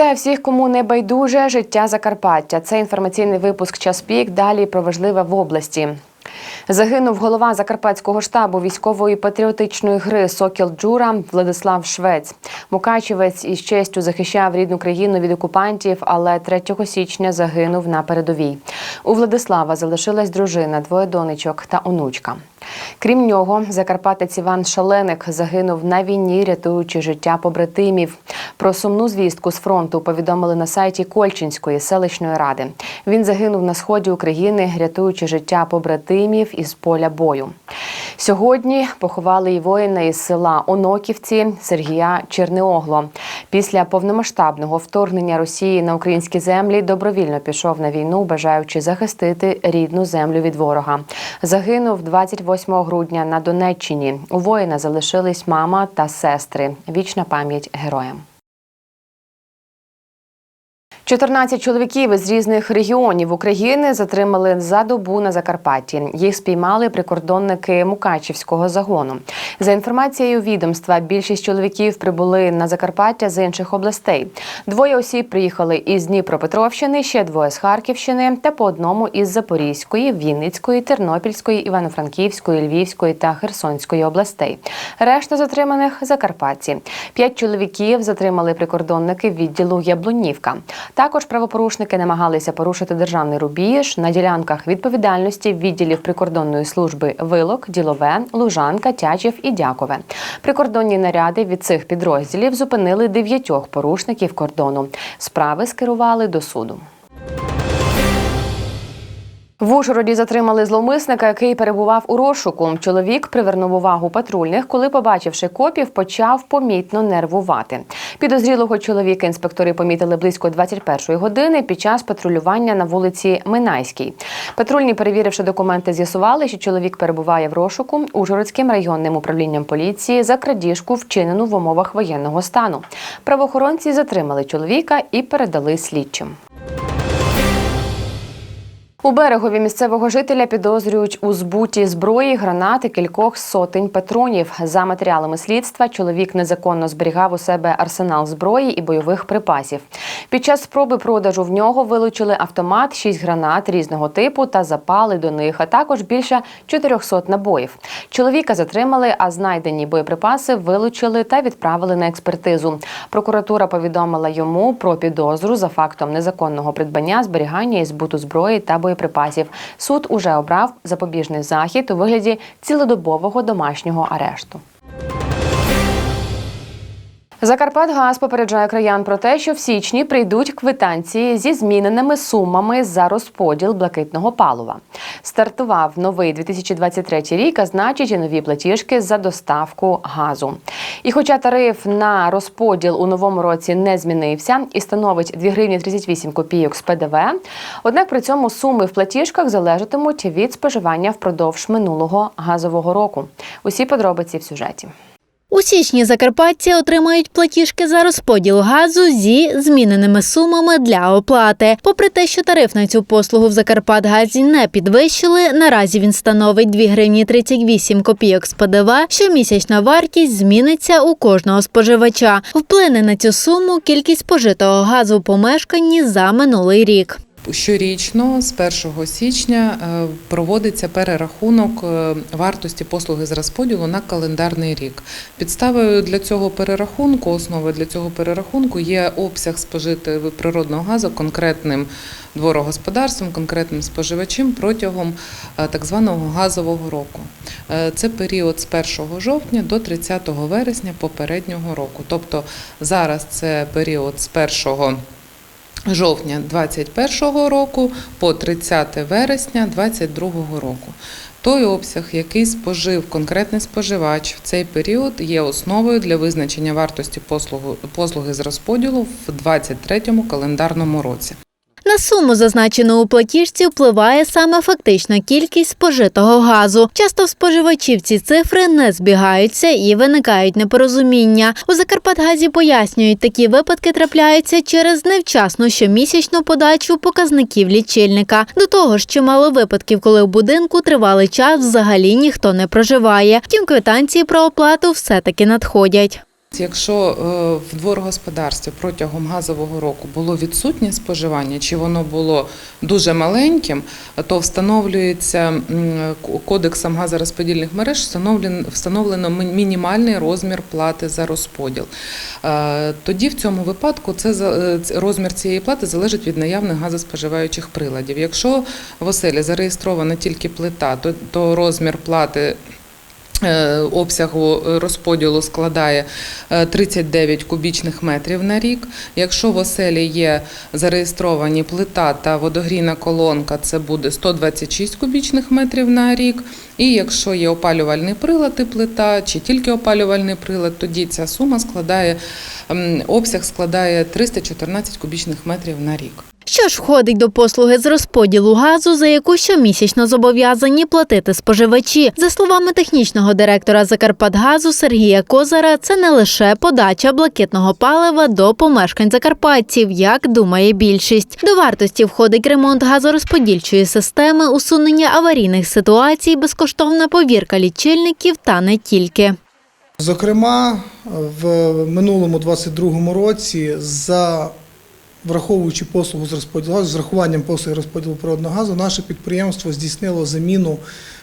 Вітаю всіх, кому не байдуже життя Закарпаття. Це інформаційний випуск Час пік. Далі про важливе в області. Загинув голова закарпатського штабу військової патріотичної гри Сокіл Джура Владислав Швець. Мукачевець із честю захищав рідну країну від окупантів, але 3 січня загинув на передовій. У Владислава залишилась дружина, двоє донечок та онучка. Крім нього, закарпатець Іван Шаленик загинув на війні, рятуючи життя побратимів. Про сумну звістку з фронту повідомили на сайті Кольчинської селищної ради. Він загинув на сході України, рятуючи життя побратимів із поля бою. Сьогодні поховали і воїна із села Оноківці Сергія Чернеогло. Після повномасштабного вторгнення Росії на українські землі добровільно пішов на війну, бажаючи захистити рідну землю від ворога. Загинув 28 грудня на Донеччині. У воїна залишились мама та сестри. Вічна пам'ять героям. 14 чоловіків із різних регіонів України затримали за добу на Закарпатті. Їх спіймали прикордонники Мукачівського загону. За інформацією відомства, більшість чоловіків прибули на Закарпаття з інших областей. Двоє осіб приїхали із Дніпропетровщини, ще двоє з Харківщини та по одному із Запорізької, Вінницької, Тернопільської, Івано-Франківської, Львівської та Херсонської областей. Решта затриманих закарпатці. П'ять чоловіків затримали прикордонники відділу Яблунівка. Також правопорушники намагалися порушити державний рубіж на ділянках відповідальності відділів прикордонної служби Вилок, Ділове, Лужанка, Тячів і Дякове. Прикордонні наряди від цих підрозділів зупинили дев'ятьох порушників кордону. Справи скерували до суду. В Ужгороді затримали зловмисника, який перебував у розшуку. Чоловік привернув увагу патрульних, коли, побачивши копів, почав помітно нервувати. Підозрілого чоловіка інспектори помітили близько 21-ї години під час патрулювання на вулиці Минайській. Патрульні, перевіривши документи, з'ясували, що чоловік перебуває в розшуку Ужгородським районним управлінням поліції за крадіжку, вчинену в умовах воєнного стану. Правоохоронці затримали чоловіка і передали слідчим. У берегові місцевого жителя підозрюють у збуті зброї, гранати, кількох сотень патронів. За матеріалами слідства чоловік незаконно зберігав у себе арсенал зброї і бойових припасів. Під час спроби продажу в нього вилучили автомат, шість гранат різного типу та запали до них, а також більше 400 набоїв. Чоловіка затримали, а знайдені боєприпаси вилучили та відправили на експертизу. Прокуратура повідомила йому про підозру за фактом незаконного придбання, зберігання і збуту зброї та боєприпасів. Суд уже обрав запобіжний захід у вигляді цілодобового домашнього арешту. Закарпатгаз попереджає краян про те, що в січні прийдуть квитанції зі зміненими сумами за розподіл блакитного палива. Стартував новий 2023 рік, а значить і нові платіжки за доставку газу. І хоча тариф на розподіл у новому році не змінився і становить 2 гривні 38 копійок з ПДВ, однак при цьому суми в платіжках залежатимуть від споживання впродовж минулого газового року. Усі подробиці в сюжеті. У січні закарпатці отримають платіжки за розподіл газу зі зміненими сумами для оплати. Попри те, що тариф на цю послугу в Закарпатгазі не підвищили, наразі він становить 2 гривні 38 копійок з ПДВ. Щомісячна вартість зміниться у кожного споживача. Вплине на цю суму кількість спожитого газу в помешканні за минулий рік. Щорічно з 1 січня е, проводиться перерахунок е, вартості послуги з розподілу на календарний рік. Підставою для цього перерахунку, основою для цього перерахунку є обсяг спожитого природного газу конкретним дворогосподарством, конкретним споживачем протягом е, так званого газового року. Це період з 1 жовтня до 30 вересня попереднього року. Тобто зараз це період з 1 жовтня 2021 року по 30 вересня 2022 року. Той обсяг, який спожив конкретний споживач в цей період, є основою для визначення вартості послуги з розподілу в 2023 календарному році. На суму, зазначену у платіжці, впливає саме фактична кількість спожитого газу. Часто в споживачів ці цифри не збігаються і виникають непорозуміння. У Закарпатгазі пояснюють, такі випадки трапляються через невчасну щомісячну подачу показників лічильника. До того ж, чимало випадків, коли в будинку тривалий час взагалі ніхто не проживає. Втім, квитанції про оплату все-таки надходять. Якщо е, в дворогосподарстві протягом газового року було відсутнє споживання, чи воно було дуже маленьким, то встановлюється кодексом газорозподільних мереж встановлен- встановлено мінімальний розмір плати за розподіл. Е, Тоді в цьому випадку це е, розмір цієї плати залежить від наявних газоспоживаючих приладів. Якщо в оселі зареєстрована тільки плита, то, розмір плати обсягу е, розподілу складає е, 39 кубічних метрів на рік. Якщо в оселі є зареєстровані плита та водогрійна колонка, це буде 126 кубічних метрів на рік. І якщо є опалювальний прилад і плита, чи тільки опалювальний прилад, тоді ця сума складає обсяг складає 314 кубічних метрів на рік. Що ж входить до послуги з розподілу газу, за яку щомісячно зобов'язані платити споживачі? За словами технічного директора Закарпатгазу Сергія Козара, це не лише подача блакитного палива до помешкань закарпатців, як думає більшість. До вартості входить ремонт газорозподільчої системи, усунення аварійних ситуацій, безкоштовна повірка лічильників та не тільки. Зокрема, в минулому 22 році за враховуючи послугу з розподілу газу, з рахуванням послуги розподілу природного газу, наше підприємство здійснило заміну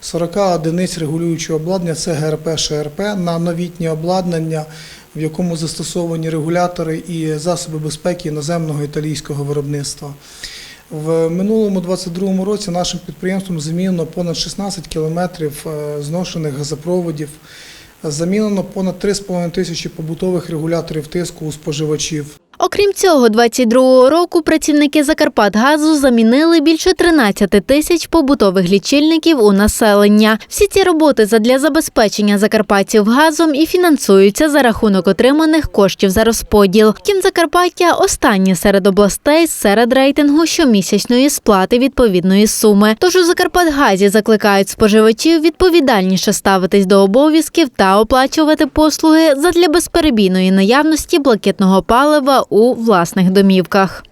40 одиниць регулюючого обладнання, це ГРП, ШРП, на новітнє обладнання, в якому застосовані регулятори і засоби безпеки іноземного італійського виробництва. В минулому 22 році нашим підприємством замінено понад 16 кілометрів е, зношених газопроводів, замінено понад 3,5 тисячі побутових регуляторів тиску у споживачів. Окрім цього, 22-го року працівники Закарпатгазу замінили більше 13 тисяч побутових лічильників у населення. Всі ці роботи задля забезпечення закарпатців газом і фінансуються за рахунок отриманих коштів за розподіл. Втім, Закарпаття останнє серед областей серед рейтингу щомісячної сплати відповідної суми. Тож у Закарпатгазі закликають споживачів відповідальніше ставитись до обов'язків та оплачувати послуги задля безперебійної наявності блакитного палива у власних домівках.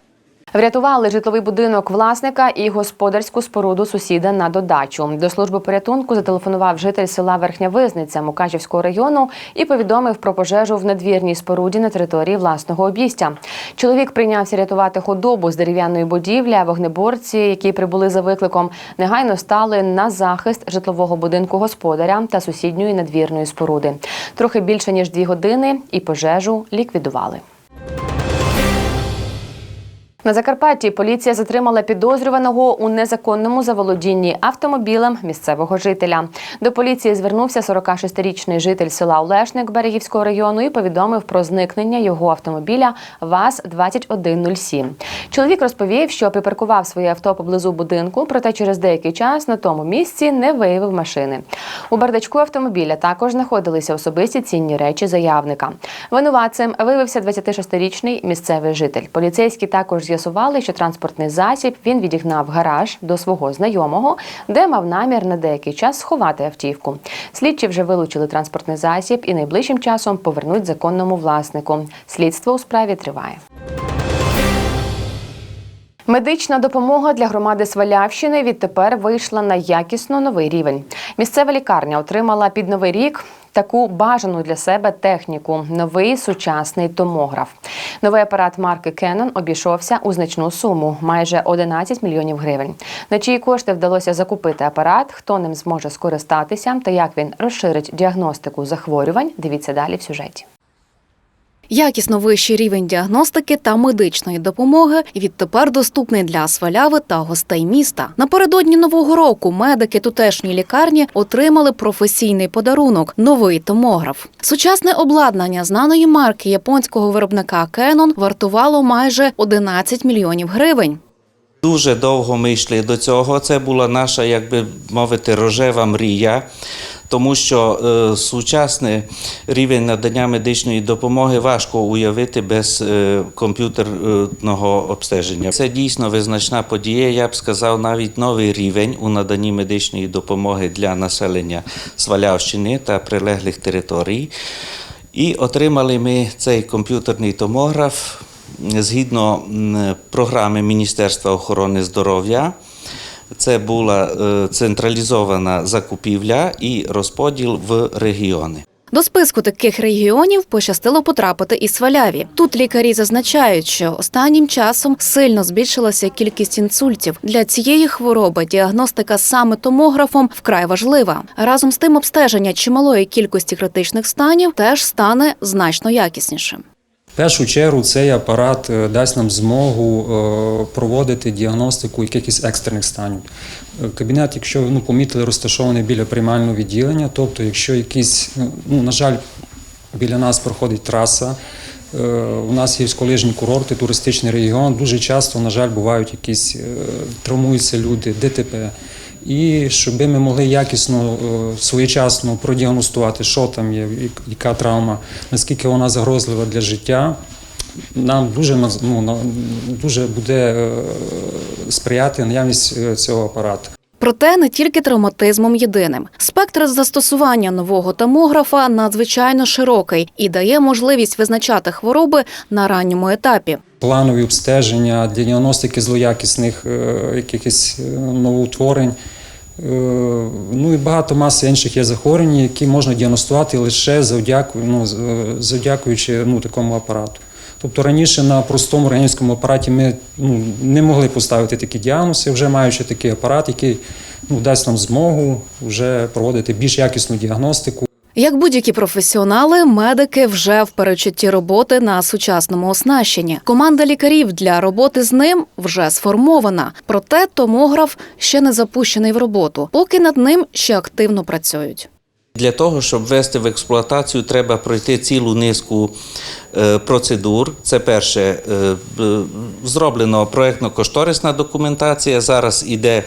Врятували житловий будинок власника і господарську споруду сусіда на додачу. До служби порятунку зателефонував житель села Верхня Визниця Мукачівського району і повідомив про пожежу в надвірній споруді на території власного обійстя. Чоловік прийнявся рятувати худобу з дерев'яної будівлі. а Вогнеборці, які прибули за викликом, негайно стали на захист житлового будинку господаря та сусідньої надвірної споруди. Трохи більше ніж дві години, і пожежу ліквідували. На Закарпатті поліція затримала підозрюваного у незаконному заволодінні автомобілем місцевого жителя. До поліції звернувся 46-річний житель села Олешник Берегівського району і повідомив про зникнення його автомобіля ВАЗ-2107. Чоловік розповів, що припаркував своє авто поблизу будинку, проте через деякий час на тому місці не виявив машини. У бардачку автомобіля також знаходилися особисті цінні речі заявника. Винуватцем виявився 26-річний місцевий житель. Поліцейські також з'ясували, що транспортний засіб він відігнав гараж до свого знайомого, де мав намір на деякий час сховати автівку. Слідчі вже вилучили транспортний засіб і найближчим часом повернуть законному власнику. Слідство у справі триває. Медична допомога для громади Свалявщини відтепер вийшла на якісно новий рівень. Місцева лікарня отримала під новий рік таку бажану для себе техніку новий сучасний томограф. Новий апарат марки Canon обійшовся у значну суму майже 11 мільйонів гривень. На чиї кошти вдалося закупити апарат, хто ним зможе скористатися та як він розширить діагностику захворювань. Дивіться далі в сюжеті. Якісно вищий рівень діагностики та медичної допомоги відтепер доступний для сваляви та гостей міста. Напередодні нового року медики тутешньої лікарні отримали професійний подарунок новий томограф. Сучасне обладнання знаної марки японського виробника Canon вартувало майже 11 мільйонів гривень. Дуже довго ми йшли до цього. Це була наша, як би мовити, рожева мрія, тому що е, сучасний рівень надання медичної допомоги важко уявити без е, комп'ютерного обстеження. Це дійсно визначна подія. Я б сказав, навіть новий рівень у наданні медичної допомоги для населення Свалявщини та прилеглих територій. І отримали ми цей комп'ютерний томограф згідно програми Міністерства охорони здоров'я. Це була е, централізована закупівля і розподіл в регіони. До списку таких регіонів пощастило потрапити і Сваляві. Тут лікарі зазначають, що останнім часом сильно збільшилася кількість інсультів. Для цієї хвороби діагностика саме томографом вкрай важлива. Разом з тим, обстеження чималої кількості критичних станів теж стане значно якіснішим. Першу чергу цей апарат е, дасть нам змогу е, проводити діагностику якихось екстрених станів. Е, Кабінет, якщо ну, помітили, розташований біля приймального відділення, тобто, якщо якісь, ну, ну, на жаль, біля нас проходить траса. У нас є гірськолижні курорти, туристичний регіон. Дуже часто, на жаль, бувають якісь травмуються люди, ДТП. І щоб ми могли якісно, е, своєчасно продіагностувати, що там є, як- яка травма, наскільки вона загрозлива для життя, нам дуже, ну, дуже буде е, сприяти наявність е, цього апарату. Проте не тільки травматизмом єдиним. Спектр застосування нового томографа надзвичайно широкий і дає можливість визначати хвороби на ранньому етапі. Планові обстеження діагностики злоякісних е, якихось е, новоутворень. Е, Ну і багато маси інших є захворювань, які можна діагностувати лише завдяку, ну, завдякуючи ну, такому апарату. Тобто раніше на простому органічному апараті ми ну, не могли поставити такі діагнози, вже маючи такий апарат, який ну, дасть нам змогу вже проводити більш якісну діагностику. Як будь-які професіонали, медики вже в перечутті роботи на сучасному оснащенні. Команда лікарів для роботи з ним вже сформована. Проте томограф ще не запущений в роботу, поки над ним ще активно працюють. Для того, щоб ввести в експлуатацію, треба пройти цілу низку е, процедур. Це перше, е, зроблено проєктно-кошторисна документація. Зараз іде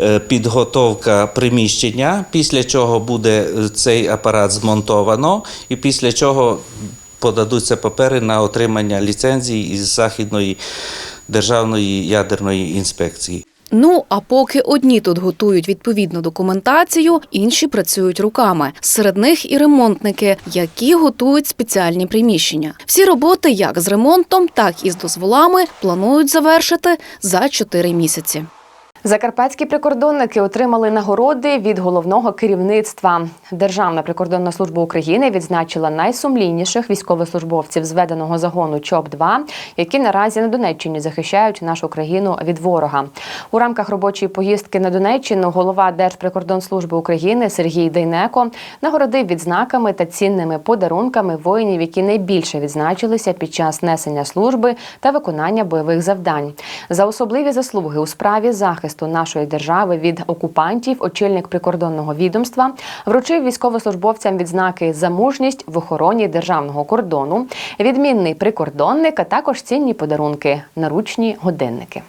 е, підготовка приміщення, після чого буде цей апарат змонтовано, і після чого подадуться папери на отримання ліцензії із Західної державної ядерної інспекції. Ну а поки одні тут готують відповідну документацію, інші працюють руками. Серед них і ремонтники, які готують спеціальні приміщення. Всі роботи, як з ремонтом, так і з дозволами, планують завершити за 4 місяці. Закарпатські прикордонники отримали нагороди від головного керівництва. Державна прикордонна служба України відзначила найсумлінніших військовослужбовців зведеного загону ЧОП 2 які наразі на Донеччині захищають нашу країну від ворога. У рамках робочої поїздки на Донеччину голова Держприкордонслужби України Сергій Дейнеко нагородив відзнаками та цінними подарунками воїнів, які найбільше відзначилися під час несення служби та виконання бойових завдань. За особливі заслуги у справі захисту нашої держави від окупантів очільник прикордонного відомства вручив військовослужбовцям відзнаки за мужність в охороні державного кордону, відмінний прикордонник, а також цінні подарунки наручні годинники.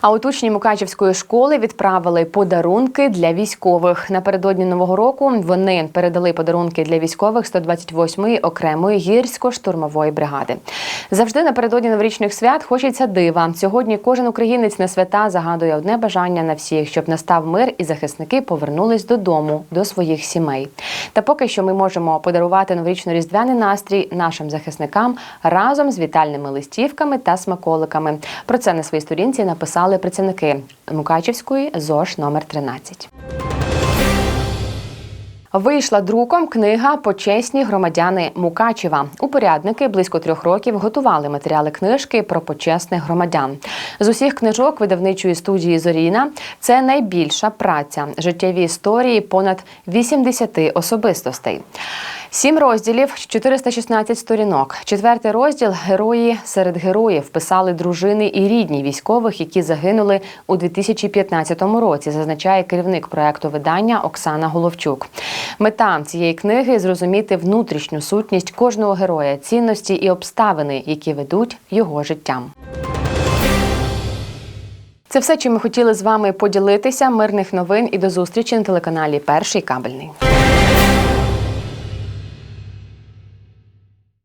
А у учні Мукачівської школи відправили подарунки для військових. Напередодні нового року вони передали подарунки для військових 128-ї окремої гірсько-штурмової бригади. Завжди напередодні новорічних свят хочеться дива. Сьогодні кожен українець на свята загадує одне бажання на всіх, щоб настав мир і захисники повернулись додому до своїх сімей. Та поки що ми можемо подарувати новорічно-різдвяний настрій нашим захисникам разом з вітальними листівками та смаколиками. Про це на своїй сторінці написали працівники Мукачівської ЗОЖ номер 13. Вийшла друком книга Почесні громадяни Мукачева. Упорядники близько трьох років готували матеріали книжки про почесних громадян. З усіх книжок видавничої студії Зоріна це найбільша праця життєві історії понад 80 особистостей. Сім розділів, 416 сторінок. Четвертий розділ Герої серед героїв писали дружини і рідні військових, які загинули у 2015 році. Зазначає керівник проекту видання Оксана Головчук. Мета цієї книги зрозуміти внутрішню сутність кожного героя, цінності і обставини, які ведуть його життям. Це все, чим ми хотіли з вами поділитися. Мирних новин і до зустрічі на телеканалі Перший кабельний.